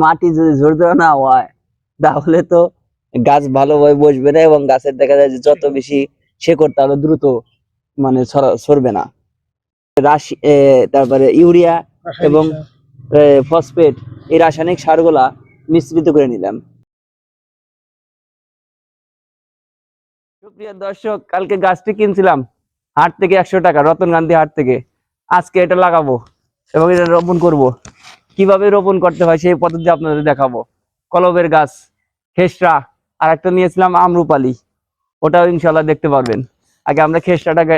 মাটি যদি ঝরঝরে না হয় তাহলে তো গাছ ভালোভাবে বসবে না এবং গাছের দেখা যায় যে যত বেশি শেকড় তাহলে দ্রুত মানে ছড়বে না। রাশি তারপরে ইউরিয়া এবং ফসফেট এই রাসায়নিক সারগুলা মিশ্রিত করে নিলাম। সুপ্রিয় দর্শক কালকে গাছটি কিনছিলাম হাট থেকে একশো টাকা রতন গান্ধী হাট থেকে। আজকে এটা লাগাবো এবং এটা রোপণ করব। কীভাবে রোপণ করতে হয় সেই পদ্ধতি আপনাদের দেখাবো। কলবের গাছ খেসরা আর একটা নিয়েছিলাম আমরুপালি। ওটাও ইনশাল্লাহ দেখতে পারবেন। আগে আমরা খেসরাটাকে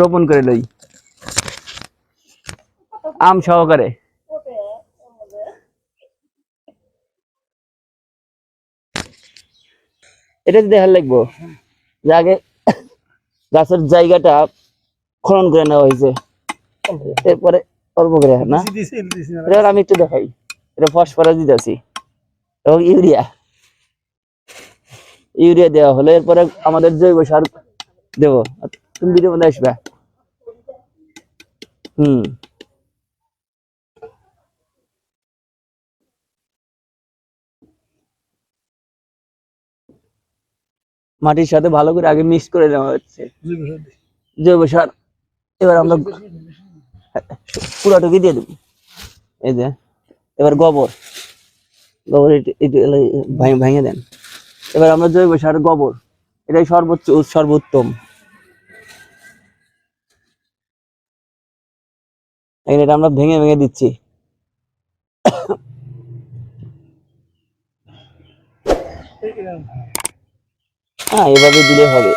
রোপণ করে লই। আম সহকারে। এটা দেখার লাগবো, যে আগে গাছের জায়গাটা খনন করে নেওয়া হয়েছে। এরপরে অল্প করে না? এবার আমি একটু দেখাই। এটা ফসফরাস দিতেছি। এবং ইউরিয়া। ইউরিয়া দেওয়া হলো এরপরে আমাদের জৈব সার দেবো। তুমি ভিডিও মধ্যে আসবে। হুম। মাটির সাথে ভালো করে আগে মিক্স করে নেওয়া হচ্ছে। জৈব সার এবার আমরা পুরাটুকি দিয়ে দেবো। এই যে, এবার গোবর। গোবর ভাঙে দেন। এবার আমরা জৈব সার, গোবর। এটাই সর্বোচ্চ সর্বোত্তম। এটা আমরা ভেঙে ভেঙে দিচ্ছি। হ্যাঁ এভাবে দিলে হবে।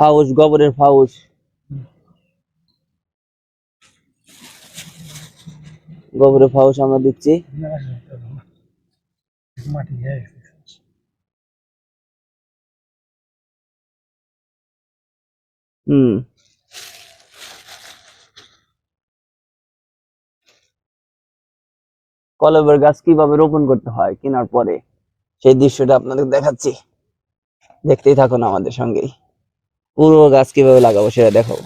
ফাউস, গোবরের ফাউস। গোবরের ফাউস আমরা দিচ্ছি। হুম। কলবের গাছ কীভাবে রোপণ করতে হয় কেনার পরে সেই দৃশ্যটা আপনাদের দেখাচ্ছি। দেখতেই থাকুন আমাদের সঙ্গেই। পুরো গাছ কীভাবে লাগাবো সেটা দেখাবো।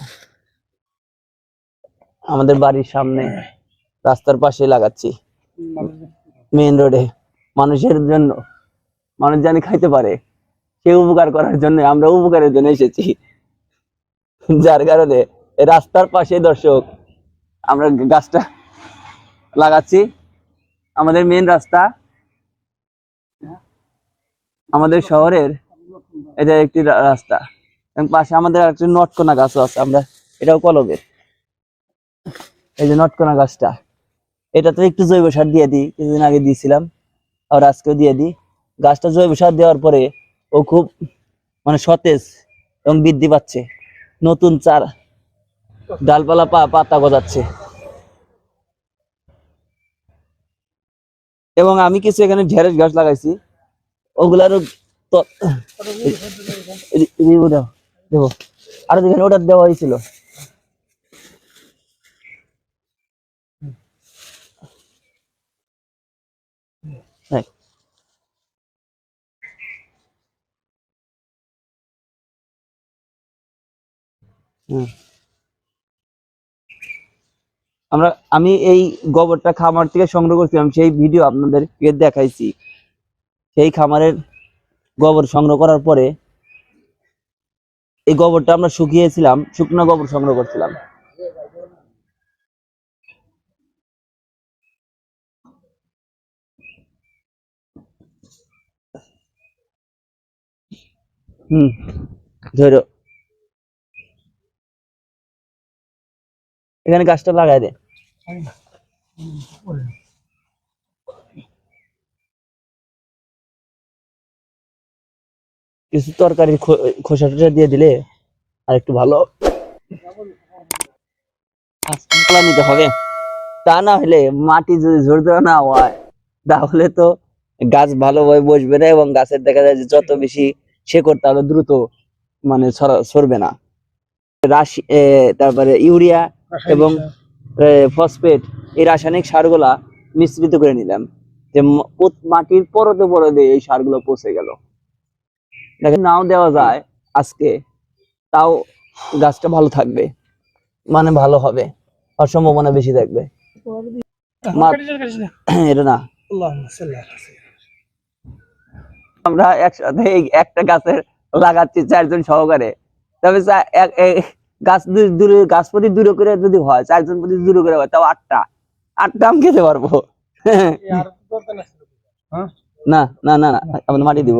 আমাদের বাড়ির সামনে রাস্তার পাশে লাগাচ্ছি। মেইন রোডে। মানুষের জন্য, মানুষ জানি খাইতে পারে। সে উপকার করার জন্য আমরা উপকারের জন্য এসেছি। যার কারণে রাস্তার পাশে দর্শক, আমরা গাছটা লাগাচ্ছি। আমাদের মেন রাস্তা, আমাদের শহরের, এটা একটি রাস্তা। এবং পাশে আমাদের একটা নটকোনা গাছও আছে আমরা এটাও কলবের এই যে নটকোনা গাছটা এটা তো একটু জৈব সার দিয়ে দিই কিছুদিন আগে দিয়েছিলাম আর আজকেও দিয়ে দিই গাছটা জৈব সার দেওয়ার পরে ও খুব মানে সতেজ এবং বৃদ্ধি পাচ্ছে নতুন চার ডালপালা পা পাতা গজাচ্ছে এবং আমি কিছু এখানে ঢেঁড়স গাছ লাগাইছি ওগুলারও দেবো। আরও যেখানে ওটা দেওয়া হয়েছিল। আমরা, আমি এই গোবরটা খামার থেকে সংগ্রহ করছিলাম, সেই ভিডিও আপনাদেরকে দেখাইছি। সেই খামারের গোবর সংগ্রহ করার পরে এই গোবরটা আমরা শুকিয়েছিলাম শুকনো গোবর সংগ্রহ করছিলাম। এখানে গাছটা লাগাই দে। কিছু তরকারির খোসা টোসা দিয়ে দিলে আর একটু ভালো নিতে হবে। তা না হলে মাটি যদি ঝরঝরে না হয় তাহলে তো গাছ ভালোভাবে বসবে না এবং গাছের দেখা যায় যে যত বেশি শেকড় তাহলে দ্রুত মানে ছড়বে না। রাশি তারপরে ইউরিয়া এবং ফসফেট এই রাসায়নিক সারগুলা মিশ্রিত করে নিলাম। যে মাটির পরতে পরতে এই সারগুলো পচে গেল। দেখেন নাও দেওয়া যায় আজকে তাও গাছটা ভালো থাকবে। মানে ভালো হবে আর সম্ভাবনা বেশি থাকবে। এটা না। আমরা একসাথে একটা গাছের লাগাচ্ছি চারজন সহকারে। তবে গাছ দূরে দূরে গাছ প্রতি দূরে করে যদি হয় চারজন প্রতি দূরে করে হয় তাও আটটা। আটটা আম খেতে পারব। না না না না আমরা মাটি দিব।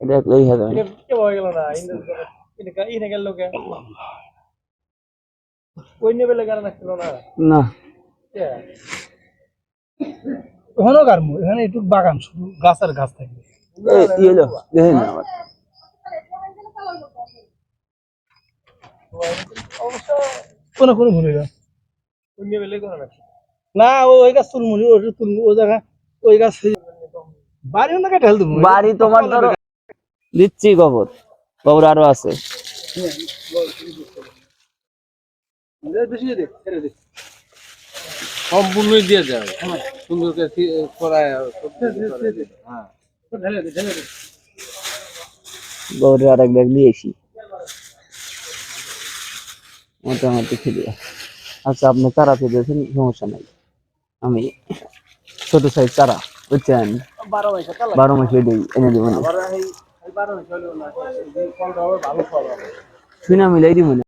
এটা একলাই হবে না ওখানেও গারমু এখানে একটু বাগান শুধু গাছ আর গাছ থাকবে এই দেখেন না আবার। কোনো কোনো ভুলে না। না ওই গাছ তুলমুনি ওই তুলমু ওই জায়গা ওই গাছ বাড়ি না দেবো বাড়ি তোমার ধরো দিচ্ছি গোবর গোবর আরও আছে। সম্পূর্ণই দিয়ে সুন্দর আর এক ব্যাগ নিয়ে এসি মোটামুটি আচ্ছা আপনি চারা পেয়েছেন সমস্যা নাই। আমি ছোট সাইজ চারা বুঝছেন? বারো মাসে কালা বারো মাসে এটাই এনে দেবো না। বারো মাসে হলেও না ফলটা হবে ভালো ফল মিলাই দিব না।